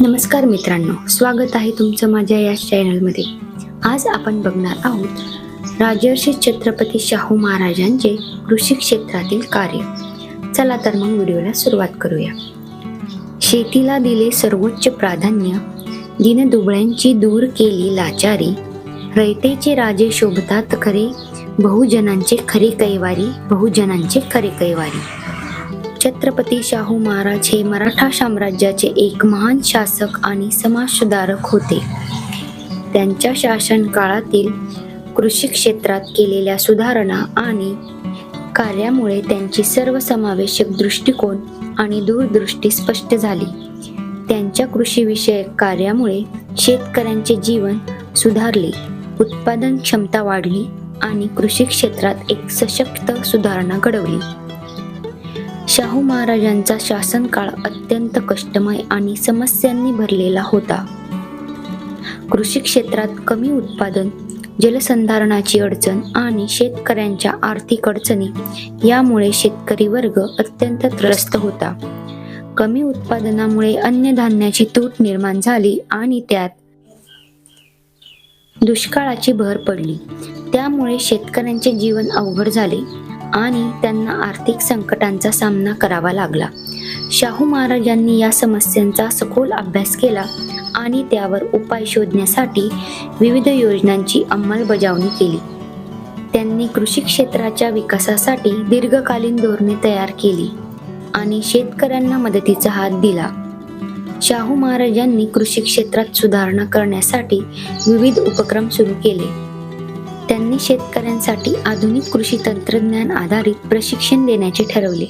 नमस्कार मित्रांनो स्वागत आहे तुमचं माझ्या या चॅनलमध्ये. आज आपण बघणार आहोत राजर्षी छत्रपती शाहू महाराजांचे कृषी क्षेत्रातील कार्य. चला तर मग व्हिडिओला सुरुवात करूया. शेतीला दिले सर्वोच्च प्राधान्य दिनदुबळ्यांची दूर केली लाचारी रयतेचे राजे शोभतात खरे बहुजनांचे खरे कैवारी बहुजनांचे खरे कैवारी. छत्रपती शाहू महाराज हे मराठा साम्राज्याचे एक महान शासक आणि समाजसुधारक होते. त्यांच्या शासन काळातील कृषी क्षेत्रात केलेल्या सुधारणा आणि कार्यामुळे त्यांची सर्वसमावेशक दृष्टिकोन आणि दूरदृष्टी स्पष्ट झाली. त्यांच्या कृषीविषयक कार्यामुळे शेतकऱ्यांचे जीवन सुधारले उत्पादन क्षमता वाढली आणि कृषी क्षेत्रात एक सशक्त सुधारणा घडवली. शाहू महाराजांचा शासनकाळ अत्यंत कष्टमय आणि समस्यांनी भरलेला होता. कृषी क्षेत्रात कमी उत्पादन जलसंधारणाची अडचण आणि शेतकऱ्यांच्या आर्थिक अडचणी यामुळे शेतकरी वर्ग अत्यंत त्रस्त होता. कमी उत्पादनामुळे अन्नधान्याची तूट निर्माण झाली आणि त्यात दुष्काळाची भर पडली. त्यामुळे शेतकऱ्यांचे जीवन अवघड झाले. आणि त्यांना आर्थिक संकटांचा सामना करावा लागला. शाहू महाराजांनी या समस्यांचा सखोल अभ्यास केला आणि त्यावर उपाय शोधण्यासाठी विविध योजनांची अंमलबजावणी केली. त्यांनी कृषी क्षेत्राच्या विकासासाठी दीर्घकालीन धोरणे तयार केली आणि शेतकऱ्यांना मदतीचा हात दिला. शाहू महाराजांनी कृषी क्षेत्रात सुधारणा करण्यासाठी विविध उपक्रम सुरू केले. त्यांनी शेतकऱ्यांसाठी आधुनिक कृषी तंत्रज्ञान आधारित प्रशिक्षण देण्याचे ठरवले.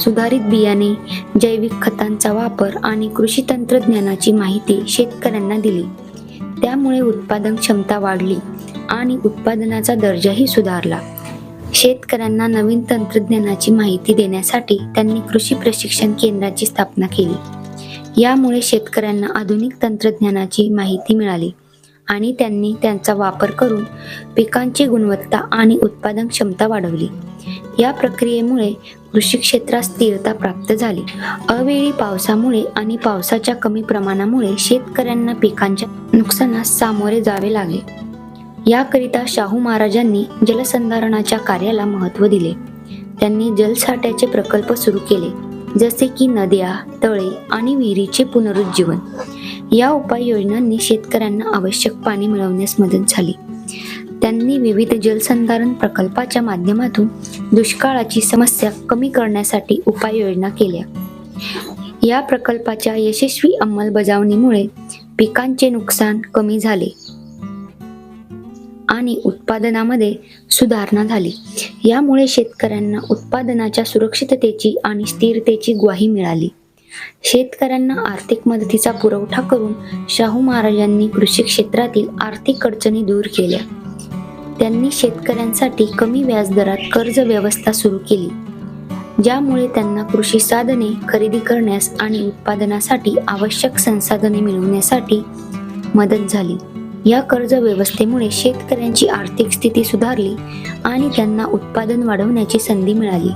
सुधारित बियाणे जैविक खतांचा वापर आणि कृषी तंत्रज्ञानाची माहिती शेतकऱ्यांना दिली. त्यामुळे उत्पादन क्षमता वाढली आणि उत्पादनाचा दर्जाही सुधारला. शेतकऱ्यांना नवीन तंत्रज्ञानाची माहिती देण्यासाठी त्यांनी कृषी प्रशिक्षण केंद्राची स्थापना केली. यामुळे शेतकऱ्यांना आधुनिक तंत्रज्ञानाची माहिती मिळाली. आणि त्यांनी त्यांचा वापर करून पिकांची गुणवत्ता आणि उत्पादन क्षमता वाढवली. या प्रक्रियेमुळे कृषी क्षेत्रात स्थिरता प्राप्त झाली. अवेळी पावसामुळे आणि पावसाच्या कमी प्रमाणामुळे शेतकऱ्यांना पिकांच्या नुकसानास सामोरे जावे लागले. याकरिता शाहू महाराजांनी जलसंधारणाच्या कार्याला महत्त्व दिले. त्यांनी जलसाठ्याचे प्रकल्प सुरू केले जसे की नद्या तळे आणि विहिरीचे पुनरुज्जीवन. या उपाययोजनांनी शेतकऱ्यांना आवश्यक पाणी मिळवण्यास मदत झाली. त्यांनी विविध जलसंधारण प्रकल्पाच्या माध्यमातून दुष्काळाची समस्या कमी करण्यासाठी उपाययोजना केल्या. या प्रकल्पाच्या यशस्वी अंमलबजावणीमुळे पिकांचे नुकसान कमी झाले आणि उत्पादनामध्ये सुधारणा झाली. यामुळे शेतकऱ्यांना उत्पादनाच्या सुरक्षिततेची आणि स्थिरतेची ग्वाही मिळाली. शेतकऱ्यांना आर्थिक मदतीचा पुरवठा करून शाहू महाराजांनी कृषी क्षेत्रातील आर्थिक अडचणी दूर केल्या. त्यांनी शेतकऱ्यांसाठी कमी व्याजदरात कर्ज व्यवस्था सुरू केली ज्यामुळे त्यांना कृषी साधने खरेदी करण्यास आणि उत्पादनासाठी आवश्यक संसाधने मिळवण्यासाठी मदत झाली. या कर्ज व्यवस्थेमुळे शेतकऱ्यांची आर्थिक स्थिती सुधारली आणि त्यांना उत्पादन वाढवण्याची संधी मिळाली.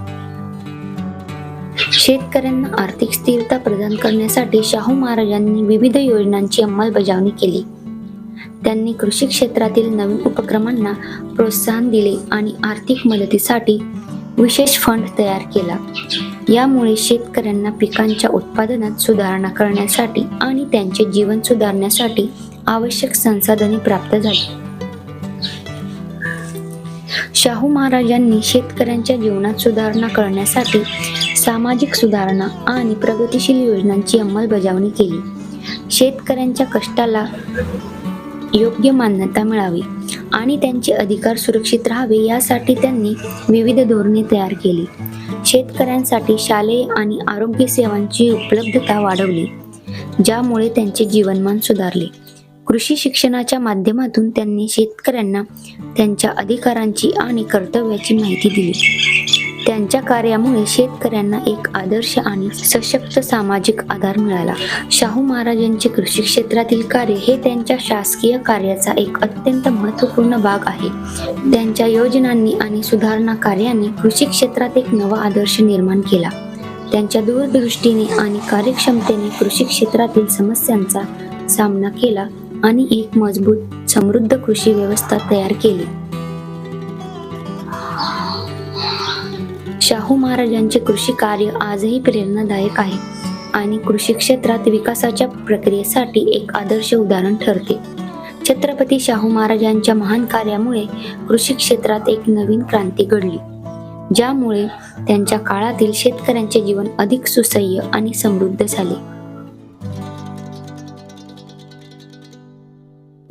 शेतकऱ्यांना आर्थिक स्थिरता प्रदान करण्यासाठी शाहू महाराजांनी विविध योजनांची अंमलबजावणी केली. त्यांनी कृषी क्षेत्रातील नवीन उपक्रमांना प्रोत्साहन दिले आणि आर्थिक मदतीसाठी विशेष फंड तयार केला. यामुळे शेतकऱ्यांना पिकांच्या उत्पादनात सुधारणा करण्यासाठी आणि त्यांचे जीवन सुधारण्यासाठी आवश्यक संसाधने प्राप्त झाली. शाहू महाराजांनी शेतकऱ्यांच्या जीवनात सुधारणा करण्यासाठी सामाजिक सुधारणा आणि प्रगतिशील योजनांची अंमलबजावणी केली. शेतकऱ्यांच्या कष्टाला योग्य मान्यता मिळावी आणि त्यांचे अधिकार सुरक्षित राहावे यासाठी त्यांनी विविध धोरणे तयार केली. शेतकऱ्यांसाठी शालेय आणि आरोग्य सेवांची उपलब्धता वाढवली ज्यामुळे त्यांचे जीवनमान सुधारले. कृषी शिक्षणाच्या माध्यमातून त्यांनी शेतकऱ्यांना त्यांच्या अधिकारांची आणि कर्तव्याची माहिती दिली. त्यांच्या कार्यामुळे शेतकऱ्यांना एक आदर्श आणि सशक्त सामाजिक आधार मिळाला. शाहू महाराजांचे कृषी क्षेत्रातील कार्य हे त्यांच्या शासकीय कार्याचा एक अत्यंत महत्त्वपूर्ण भाग आहे. त्यांच्या योजनांनी आणि सुधारणा कार्यांनी कृषी क्षेत्रात एक नवा आदर्श निर्माण केला. त्यांच्या दूरदृष्टीने आणि कार्यक्षमतेने कृषी क्षेत्रातील समस्यांचा सामना केला आणि एक मजबूत समृद्ध कृषी व्यवस्था तयार केली. शाहू महाराजांचे कृषी कार्य आजही प्रेरणादायक आहे आणि कृषी क्षेत्रात विकासाच्या प्रक्रियेसाठी एक आदर्श उदाहरण ठरते. छत्रपती शाहू महाराजांच्या महान कार्यामुळे कृषी क्षेत्रात एक नवीन क्रांती घडली ज्यामुळे त्यांच्या काळातील शेतकऱ्यांचे जीवन अधिक सुसह्य आणि समृद्ध झाले.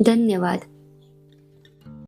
धन्यवाद.